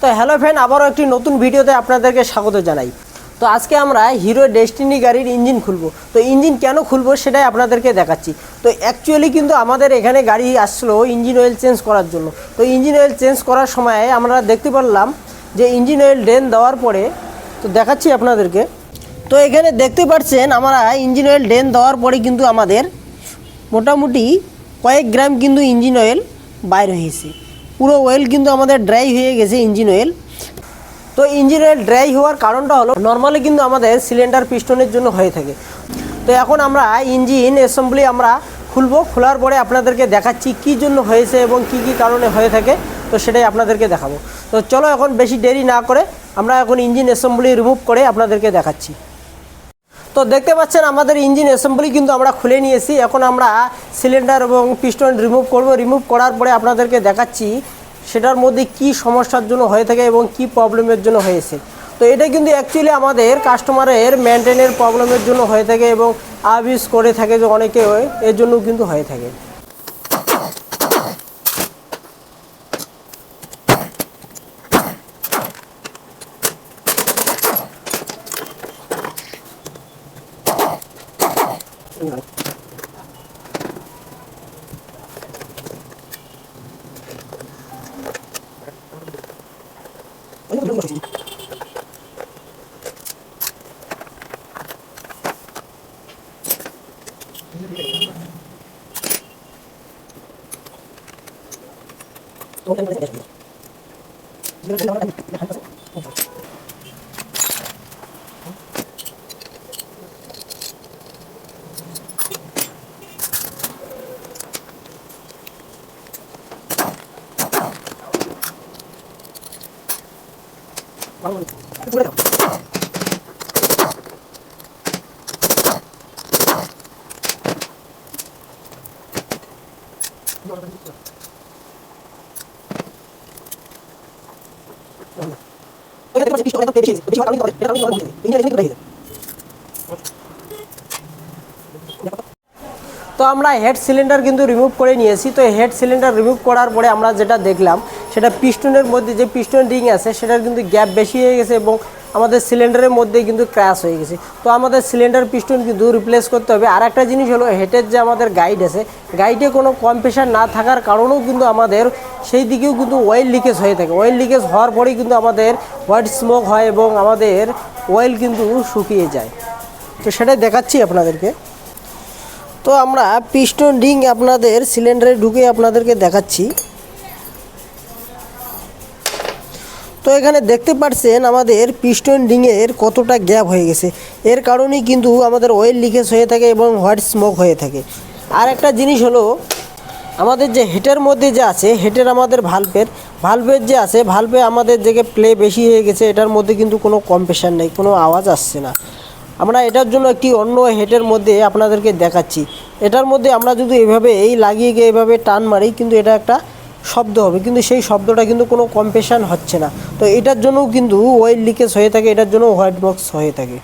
তো hello friend, আবারও একটি নতুন ভিডিওতে আপনাদেরকে স্বাগত জানাই। তো আজকে আমরা হিরো ডেস্টিনি গাড়ির ইঞ্জিন খুলবো। তো ইঞ্জিন কেন খুলবো সেটাই আপনাদেরকে দেখাচ্ছি। তো অ্যাকচুয়ালি কিন্তু আমাদের এখানে গাড়ি আসলো ইঞ্জিন অয়েল চেঞ্জ করার জন্য। তো ইঞ্জিন অয়েল চেঞ্জ করার সময় আমরা দেখতে পারলাম যে ইঞ্জিন অয়েল ড্রেন দেওয়ার পরে, তো দেখাচ্ছি আপনাদেরকে। তো এখানে দেখতে পাচ্ছেন আমরা ইঞ্জিন অয়েল ড্রেন দেওয়ার পরে কিন্তু আমাদের মোটামুটি কয়েক গ্রাম কিন্তু ইঞ্জিন অয়েল বাইর হয়েছে। পুরো অয়েল কিন্তু আমাদের ড্রাই হয়ে গেছে ইঞ্জিন অয়েল তো ইঞ্জিন অয়েল ড্রাই হওয়ার কারণটা হলো নর্মালি কিন্তু আমাদের সিলিন্ডার পিস্টনের জন্য হয়ে থাকে। তো এখন আমরা ইঞ্জিন অ্যাসেম্বলি আমরা খুলবো, খোলার পরে আপনাদেরকে দেখাচ্ছি কী জন্য হয়েছে এবং কি কি কারণে হয়ে থাকে, তো সেটাই আপনাদেরকে দেখাবো। তো চলো এখন বেশি দেরি না করে আমরা এখন ইঞ্জিন অ্যাসেম্বলি রিমুভ করে আপনাদেরকে দেখাচ্ছি। তো দেখতে পাচ্ছেন আমাদের ইঞ্জিন অ্যাসেম্বলি কিন্তু আমরা খুলে নিয়েছি। এখন আমরা সিলিন্ডার এবং পিস্টন রিমুভ করব। রিমুভ করার পরে আপনাদেরকে দেখাচ্ছি সেটার মধ্যে কি সমস্যার জন্য হয়ে থাকে এবং কি প্রবলেমের জন্য হয়েছে। তো এটা কিন্তু অ্যাকচুয়ালি আমাদের কাস্টমারের মেনটেনের প্রবলেমের জন্য হয়ে থাকে এবং আবিস করে থাকে যে অনেকে এর জন্য কিন্তু হয়ে থাকে। Gracias. 完了，出来点。要了，要了。我给他多少钱？必须要给他多少钱？别骗自己，你一顿，别打你一，你一顿，别。তো আমরা হেড সিলিন্ডার কিন্তু রিমুভ করে নিয়েছি। তো হেড সিলিন্ডার রিমুভ করার পরে আমরা যেটা দেখলাম, সেটা পিস্টনের মধ্যে যে পিস্টন রিং আছে, সেটার কিন্তু গ্যাপ বেশি হয়ে গেছে এবং আমাদের সিলিন্ডারের মধ্যে কিন্তু ক্র্যাশ হয়ে গেছে। তো আমাদের সিলিন্ডার পিস্টন কিন্তু রিপ্লেস করতে হবে। আর একটা জিনিস হলো হেটের যে আমাদের গাইড আছে গাইডে কোনো কম্প্রেশার না থাকার কারণেও কিন্তু আমাদের সেই দিকেও কিন্তু অয়েল লিকেজ হয়ে থাকে। অয়েল লিকেজ হওয়ার পরেই কিন্তু আমাদের হোয়াইট স্মোক হয় এবং আমাদের অয়েল কিন্তু শুকিয়ে যায়। তো সেটাই দেখাচ্ছি আপনাদেরকে। তো আমরা পিস্টন রিং আপনাদের সিলিন্ডারে ঢুকে আপনাদেরকে দেখাচ্ছি। তো এখানে দেখতে পাচ্ছেন আমাদের পিস্টন রিংয়ের কতটা গ্যাপ হয়ে গেছে। এর কারণেই কিন্তু আমাদের অয়েল লিকেজ হয়ে থাকে এবং হোয়াইট স্মোক হয়ে থাকে। আর একটা জিনিস হলো, আমাদের যে হেটের মধ্যে যে আছে হেটের আমাদের ভাল্বের ভাল্বের যে আছে ভাল্বে আমাদের যে প্লে বেশি হয়ে গেছে, এটার মধ্যে কিন্তু কোনো কম্প্রেশার নেই, কোনো আওয়াজ আসছে না। আমরা এটার জন্য একটি অন্য হেটের মধ্যে আপনাদেরকে দেখাচ্ছি। এটার মধ্যে আমরা যদি এভাবে এই লাগিয়ে গিয়ে এভাবে টান মারি, কিন্তু এটা একটা শব্দ হবে। কিন্তু সেই শব্দটা কিন্তু কোনো কম্পেশান হচ্ছে না। তো এটার জন্যও কিন্তু অয়েল লিকেজ হয়ে থাকে, এটার জন্য হোয়াইট বক্স হয়ে থাকে।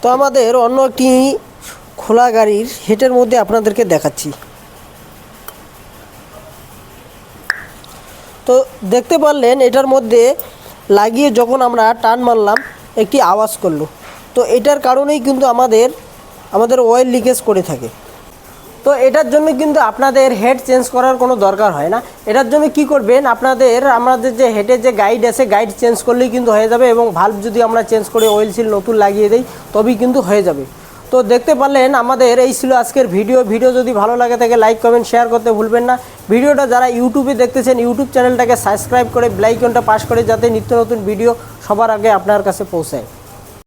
তো আমাদের অন্য একটি খোলা গাড়ির হেটের মধ্যে আপনাদেরকে দেখাচ্ছি। তো দেখতে পারলেন, এটার মধ্যে লাগিয়ে যখন আমরা টান মারলাম, একটি আওয়াজ করল। তো এটার কারণেই কিন্তু আমাদের আমাদের অয়েল লিকেজ করে থাকে। তো এটার জন্য কিন্তু আপনাদের হেড চেঞ্জ করার কোনো দরকার হয় না। এটার জন্য কি করবেন, আপনাদের, আমাদের যে হেডের যে গাইড আছে গাইড চেঞ্জ করলেই কিন্তু হয়ে যাবে এবং ভাল্ব যদি আমরা চেঞ্জ করে অয়েল সিল নতুন লাগিয়ে দিই, তবেই কিন্তু হয়ে যাবে। তো দেখতে পারলেন, আমাদের এই ছিল আজকের ভিডিও ভিডিও যদি ভালো লাগে থাকে লাইক কমেন্ট শেয়ার করতে ভুলবেন না। ভিডিওটা যারা ইউটিউবে দেখতেছেন ইউটিউব চ্যানেলটাকে সাবস্ক্রাইব করে ব্লাইকনটা পাস করে যাতে নিত্য নতুন ভিডিও সবার আগে আপনার কাছে পৌঁছায়।